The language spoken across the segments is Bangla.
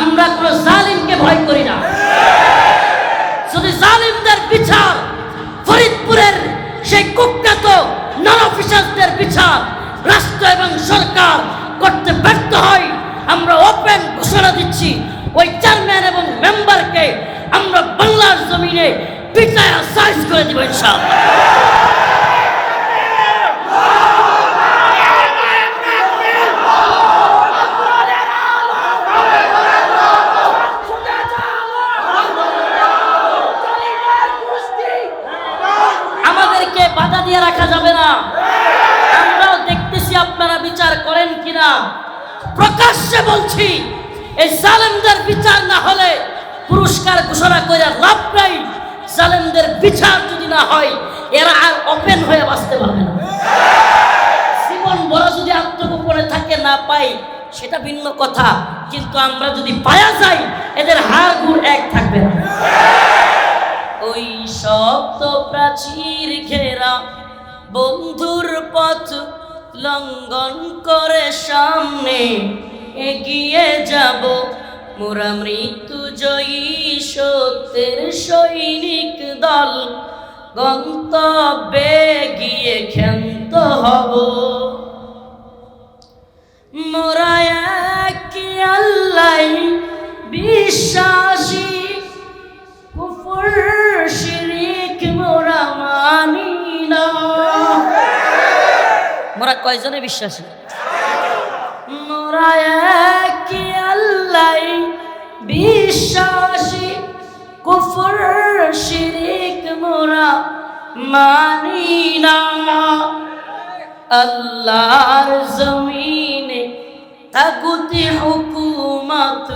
আমরা কোনো জালিমকে ভয় করি না। যদি জালিমদের বিচার ফরিদপুরের সেই কুখ্যাত অফিসারদের বিচার রাষ্ট্র এবং সরকার করতে ব্যর্থ হয়, আমরা ওপেন ঘোষণা দিচ্ছি, ওই চেয়ারম্যান এবং মেম্বারকে আমরা বাংলার জমিনে পিটায়া সাইজ করে দিব ইনশাআল্লাহ আমাদেরকে বাধা দিয়ে রাখা যাবে না আমরাও দেখতেছি আপনারা বিচার করেন কিনা প্রকাশ্যে বলছি, এই জালেমদের বিচার না হলে পুরস্কার ঘোষণা করে লাভ নাই। জালেমদের বিচার যদি না হয়, এরা আর ওপেন হয়ে বাঁচতে পারবে না। জীবন বড় যদি আত্মগোপনে থাকে না পাই, সেটা ভিন্ন কথা। কিন্তু আমরা যদি পায়া যাই, এদের হাড় গুড় এক থাকবে না। ওই শব্দ প্রাচীর ঘেরা বন্ধুর পথ লঙ্ঘন করে সামনে এগিয়ে যাব। মোরা মৃত্যু জয়ী সত্যের সৈনিক দল। গন্তব্যে গিয়ে ক্ষান্ত হব। মোরা এক আল্লাহ বিশ্বাসী। মোরা কয়জনে বিশ্বাসী? মোরা এক আল্লাহ বিশ্বাসী, কুফর, শিরিক মোরা মানি না। আল্লাহর জমিনে তাগুতি হুকুমত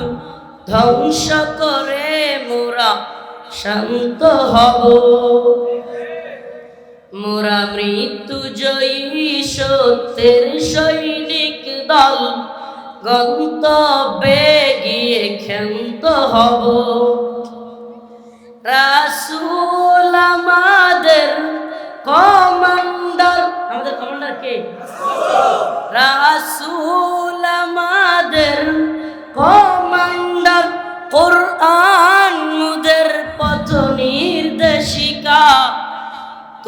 ধ্বংস করে মোরা শান্ত হব। মোরা মৃত্যু জয়ী সত্যের সৈনিক দল। গন্তব্যে গিয়ে ক্ষান্ত হব। রাসূল আমাদের কমান্ডার। আমাদের কমান্ডার কে? রাসূল আমাদের কমান্ডার।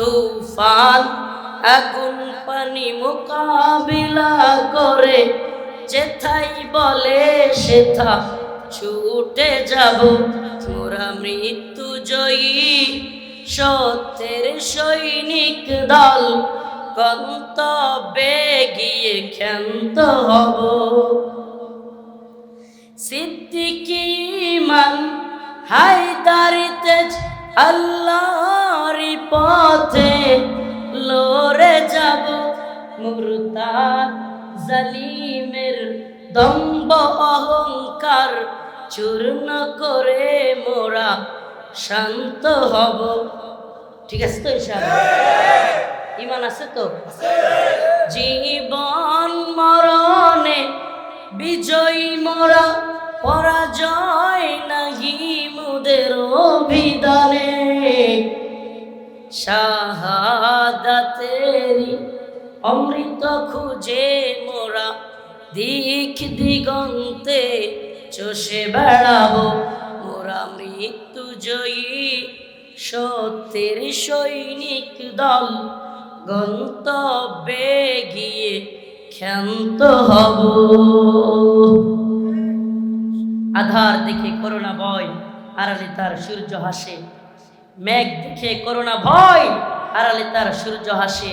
তুফান, আগুন পানি মোকাবিলা করে, যেথাই বলে সেথা ছুটে যাব। মোরা মৃত্যু জয়ী, সত্যের সৈনিক দল, গন্তব্যে গিয়ে ক্ষান্ত হব। সিদ্দিকি মান হায়দারিতে আল্লাহর পথে লড়ে যাব মুরতাদ জালিমের দম্ব অহংকার চূর্ণ করে মোরা শান্ত হব। ঠিক আছে তো ইনশাআল্লাহ? ইমান আছে তো? জীবন মরণে বিজয়ী মোরা, পরাজয় নাহি মুদের অভিধানে শাহাদাতেরি অমৃত খুঁজে মোরা দিক দিগন্তে চষে বেড়াবো মোরা মৃত্যু জয়ী সত্যের সৈনিক দল। গন্তব্যে গিয়ে ক্ষান্ত হব। আধার দেখে করোনা বয় আড়ালে তার সূর্য হাসে। মেঘ দেখে করোনা ভয়, আড়ালে তার সূর্য হাসে।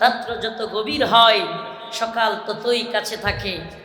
রাত্র যত গভীর হয়, সকাল ততই কাছে থাকে।